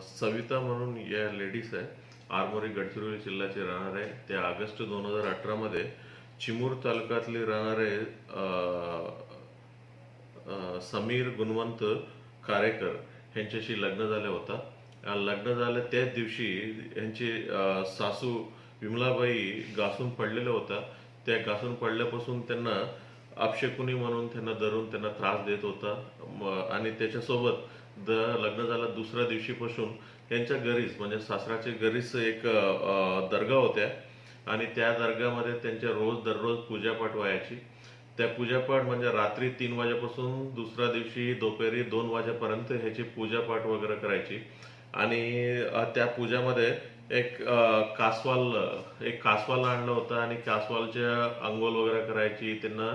सविता म्हणून या लेडीज आहे. आरमोरी गडचिरोली जिल्ह्याचे राहणार आहे. ते ऑगस्ट दोन हजार अठरामध्ये चिमूर तालुक्यातले राहणारे समीर गुणवंत कारेकर यांच्याशी लग्न झालं होता. लग्न झालं त्याच दिवशी यांचे सासू विमलाबाई घासून पडलेल्या होता त्या घासून पडल्यापासून त्यांना अपशकुनी म्हणून त्यांना धरून त्यांना त्रास देत होता. आणि त्याच्यासोबत द लग्न झालं दुसऱ्या दिवशीपासून त्यांच्या घरीच म्हणजे सासराच्या घरीच एक दर्गा होत्या. आणि त्या दर्गामध्ये त्यांच्या रोज दररोज पूजापाठ व्हायची. त्या पूजापाठ म्हणजे रात्री तीन वाजेपासून दुसऱ्या दिवशी दुपारी दोन वाजेपर्यंत ह्याची पूजापाठ वगैरे करायची. आणि त्या पूजामध्ये एक कासवाल एक कासवाल आणलं होतं आणि कासवालच्या अंघोल वगैरे करायची. त्यांना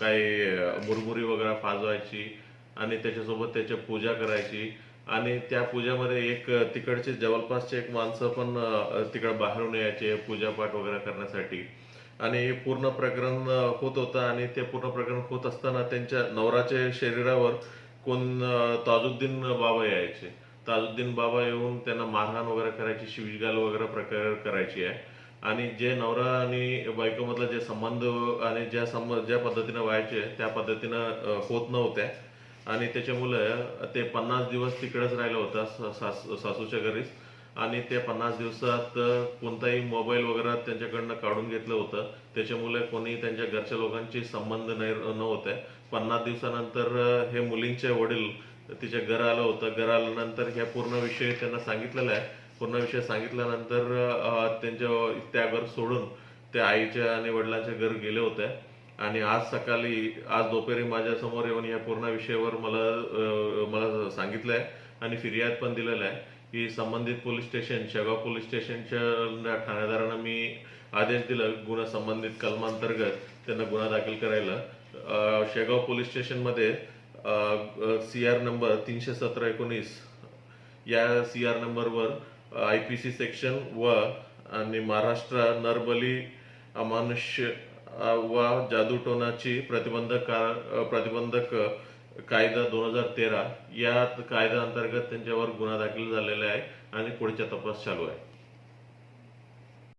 काही मुरमुरी वगैरे फाजवायची. आणि त्याच्यासोबत त्याच्या पूजा करायची. आणि त्या पूजामध्ये एक तिकडचे जवळपासचे एक माणसं पण तिकडं तिकडे बाहेरून यायचे पूजापाठ वगैरे करण्यासाठी. आणि पूर्ण प्रकरण होत होतं आणि ते पूर्ण प्रकरण होत असताना त्यांच्या नवराच्या शरीरावर कोण ताजुद्दीन बाबा यायचे. ताजुद्दीन बाबा येऊन त्यांना मारहाण वगैरे करायची शिवीगाळ वगैरे प्रकार करायची आहे. आणि जे नवरा आणि बायकोमधला जे संबंध आणि ज्या संबंध ज्या पद्धतीनं व्हायचे त्या पद्धतीनं होत नव्हत्या. आणि त्याच्यामुळे ते पन्नास दिवस तिकडेच राहिलं होतं सास- सासूच्या घरीच. आणि ते पन्नास दिवसात कोणताही मोबाईल वगैरे त्यांच्याकडनं काढून घेतलं होतं. त्याच्यामुळे कोणी त्यांच्या घरच्या लोकांशी संबंध नाही नव्हते पन्नास दिवसानंतर हे मुलींचे वडील तिच्या घर आलं होतं. घर आल्यानंतर ह्या पूर्ण विषय त्यांना सांगितलेला आहे. पूर्ण विषय सांगितल्यानंतर त्यांच्या त्या घर सोडून ते आईच्या आणि वडिलांच्या घर गेले होते. आणि आज सकाळी आज दुपारी माझ्यासमोर येऊन या पूर्ण विषयावर मला मला सांगितलं आहे आणि फिर्याद पण दिलेलं आहे की संबंधित पोलीस स्टेशन शेगाव पोलीस स्टेशनच्या ठाणेदारांना मी आदेश दिला गुन्हा संबंधित कलमांतर्गत त्यांना गुन्हा दाखल करायला. शेगाव पोलीस स्टेशनमध्ये सी आर नंबर तीनशे सतरा एकोणीस या सी आर नंबरवर आय पी सी सेक्शन व आणि महाराष्ट्र नरबली अमानुष्य वा जादूटोनाची प्रतिबंधक कार प्रतिबंधक कायदा दोन हजार तेरा या कायद्याअंतर्गत त्यांच्यावर गुन्हा दाखल झालेला आहे आणि पुढचा तपास चालू आहे.